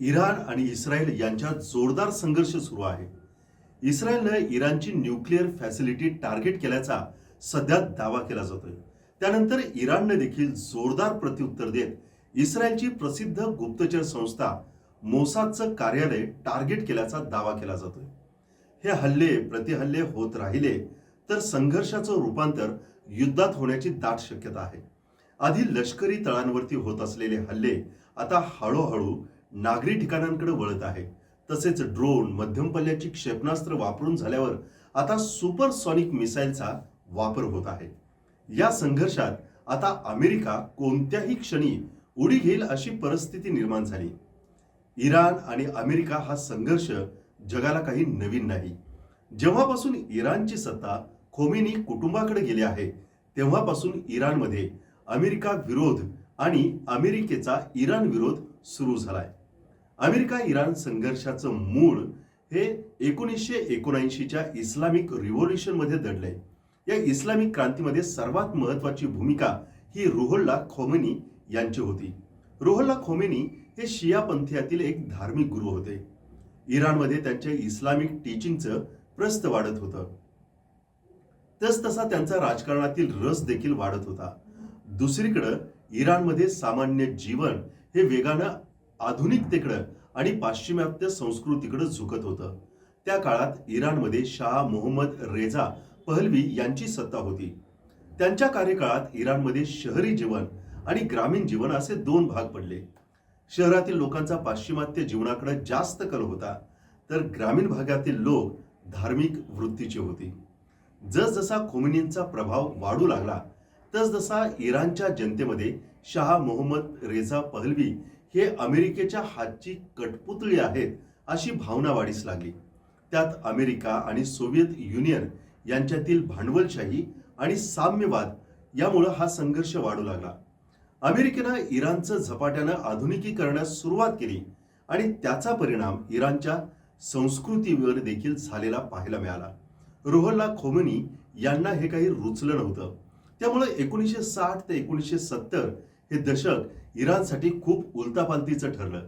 Iran आणि Israel यांच्यात जोरदार संघर्ष सुरू आहे. इस्रायलनं इराणची न्यूक्लिअर फॅसिलिटी टार्गेट केल्याचा सध्या दावा केला जातोय. त्यानंतर इराणनं देखील जोरदार प्रत्युत्तर देत इस्रायलची प्रसिद्ध गुप्तचर संस्था मोसादचं कार्यालय टार्गेट केल्याचा दावा केला जातोय. हे हल्ले प्रतिहल्ले होत राहिले तर संघर्षाचं रूपांतर युद्धात होण्याची दाट शक्यता आहे. आधी लष्करी तळांवरती होत असलेले हल्ले आता हळूहळू नागरी ठिकाणांकडे वळत आहे. तसेच ड्रोन मध्यम पल्ल्याची क्षेपणास्त्र वापरून झाल्यावर आता सुपरसॉनिक मिसाईलचा वापर होत आहे. या संघर्षात आता अमेरिका कोणत्याही क्षणी उडी घेईल अशी परिस्थिती निर्माण झाली. इराण आणि अमेरिका हा संघर्ष जगाला काही नवीन नाही. जेव्हापासून इराणची सत्ता खोमेनी कुटुंबाकडे गेली आहे तेव्हापासून इराणमध्ये अमेरिका विरोध आणि अमेरिकेचा इराण विरोध सुरू झालाय. अमेरिका इराण संघर्षाचं मूळ हे एकोणीसशे एकोणऐंशीच्या इस्लामिक रिव्होल्युशनमध्ये दडलंय. या इस्लामिक क्रांतीमध्ये सर्वात महत्वाची भूमिका ही रोहल्ला खोमेनी यांची होती. रोहल्ला खोमेनी हे शिया पंथीयातील एक धार्मिक गुरु होते. इराणमध्ये त्यांच्या इस्लामिक टीचिंगचं प्रस्त वाढत होतं. तस तसा त्यांचा राजकारणातील रस देखील वाढत होता. दुसरीकडं इराणमध्ये सामान्य जीवन हे वेगानं आधुनिकतेकडं आणि पाश्चिमात्य संस्कृतीकडे झुकत होतं. त्या काळात इराणमध्ये शाह मोहम्मद रेझा पहलवी यांची सत्ता होती. त्यांच्या कार्यकाळात इराणमध्ये शहरी जीवन आणि ग्रामीण जीवन असे दोन भाग पडले. शहरातील लोकांचा पाश्चिमात्य जीवनाकडे जास्त कल होता तर ग्रामीण भागातील लोक धार्मिक वृत्तीचे होते. जसजसा खोमिनींचा प्रभाव वाढू लागला तसजसा इराणच्या जनतेमध्ये शाह मोहम्मद रेझा पहलवी हे अमेरिकेच्या हातची कटपुतळी आहेत अशी भावना वाढीस लागली. त्यात अमेरिका आणि सोव्हिएत युनियन यांच्यातील भांडवलशाही आणि साम्यवाद यामुळं हा संघर्ष वाढू लागला. अमेरिकेनं इराणचं झपाट्यानं आधुनिकीकरणास सुरुवात केली आणि त्याचा परिणाम इराणच्या संस्कृतीवर देखील झालेला पाहायला मिळाला. रोहल्ला खोमनी यांना हे काही रुचलं नव्हतं. त्यामुळे एकोणीसशे साठ ते एकोणीसशे सत्तर हे दशक इराणसाठी खूप उलतापालतीचं ठरलं.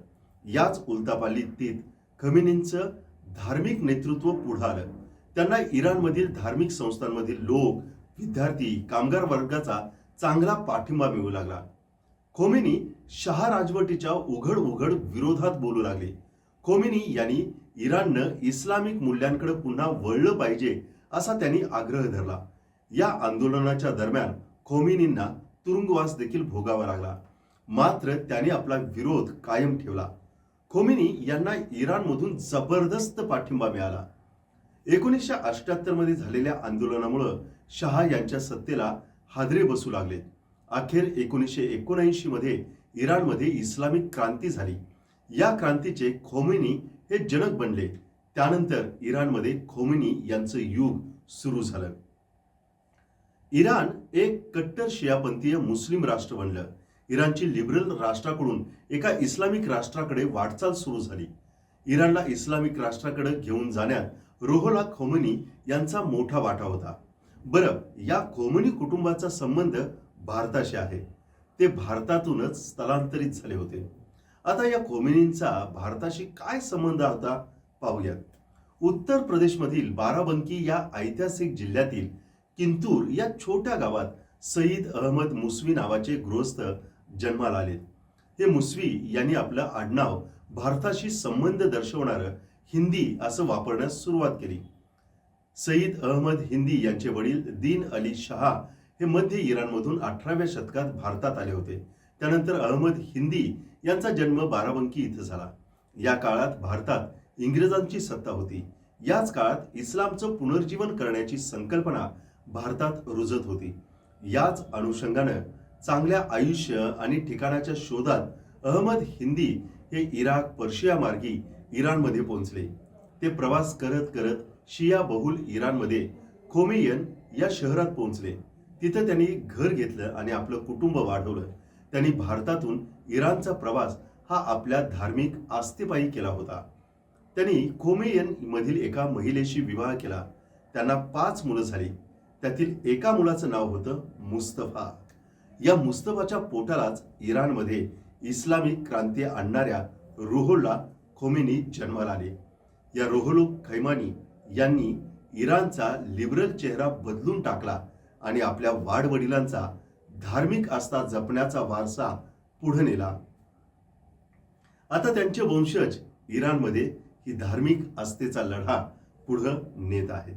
याच उलतापालतीत खमिनींचं धार्मिक नेतृत्व पुढं आलं. त्यांना इराणमधील धार्मिक संस्थांमधील लोक विद्यार्थी कामगार वर्गाचा चांगला पाठिंबा मिळू लागला. खोमिनी शहा राजवटीच्या उघड उघड विरोधात बोलू लागले. खोमिनी यांनी इराणनं इस्लामिक मूल्यांकडे पुन्हा वळलं पाहिजे असा त्यांनी आग्रह धरला. या आंदोलनाच्या दरम्यान खोमिनींना तुरुंगवास देखील भोगावा लागला. मात्र त्यांनी आपला विरोध कायम ठेवला. खोमिनी यांना इराणमधून जबरदस्त पाठिंबा मिळाला. एकोणीसशे अठ्याहत्तरमध्ये झालेल्या आंदोलनामुळं शहा यांच्या सत्तेला हादरे बसू लागले. अखेर एकोणीसशे एकोणऐंशी मध्ये इराणमध्ये इस्लामिक क्रांती झाली. या क्रांतीचे खोमिनी हे जनक बनले. त्यानंतर इराणमध्ये खोमिनी यांचं युग सुरू झालं. इराण एक कट्टर शियापंथीय मुस्लिम राष्ट्र बनलं. इराणची लिबरल राष्ट्राकडून एका इस्लामिक राष्ट्राकडे वाटचाल सुरू झाली. इराणला इस्लामिक राष्ट्राकडे घेऊन जाण्यात रोहला खोमनी यांचा मोठा वाटा होता. बरं या खोमनी कुटुंबाचा संबंध भारताशी आहे. ते भारतातूनच स्थलांतरित झाले होते. आता या खोमिनींचा भारताशी काय संबंध होता पाहूयात. उत्तर प्रदेशमधील बाराबंकी या ऐतिहासिक जिल्ह्यातील किंतूर या छोट्या गावात सईद अहमद मुस्वी नावाचे गृहस्थ जन्माला आले. हे मुसवी यांनी आपलं आडनाव भारताशी संबंध दर्शवणारं हिंदी असं वापरण्यास सुरुवात केली. सईद अहमद हिंदी यांचे वडील दीन अली शहा हे मध्य इराणमधून अठराव्या शतकात भारतात आले होते. त्यानंतर अहमद हिंदी यांचा जन्म बाराबंकी इथं झाला. या काळात भारतात इंग्रजांची सत्ता होती. याच काळात इस्लामचं पुनर्जीवन करण्याची संकल्पना भारतात रुजत होती. याच अनुषंगानं चांगल्या आयुष्य आणि ठिकाणाच्या शोधात अहमद हिंदी हे इराक पर्शिया मार्गी इराणमध्ये पोहोचले. ते प्रवास करत करत शिया बहुल इराणमध्ये खोमेयन या शहरात पोहोचले. तिथं त्यांनी घर घेतलं आणि आपलं कुटुंब वाढवलं. त्यांनी भारतातून इराणचा प्रवास हा आपल्या धार्मिक आस्थेपायी केला होता. त्यांनी खोमेयन मधील एका महिलेशी विवाह केला. त्यांना पाच मुलं झाली. त्यातील एका मुलाचं नाव होतं मुस्तफा. या मुस्तफाच्या पोटालाच इराणमध्ये इस्लामिक क्रांती आणणाऱ्या रोहोल्ला खोमेनी जन्माला आले. या रोहलो खैमानी यांनी इराणचा लिबरल चेहरा बदलून टाकला आणि आपल्या वाडवडिलांचा धार्मिक आस्था जपण्याचा वारसा पुढे नेला. आता त्यांचे वंशज इराणमध्ये ही धार्मिक आस्थेचा लढा पुढं नेत आहेत.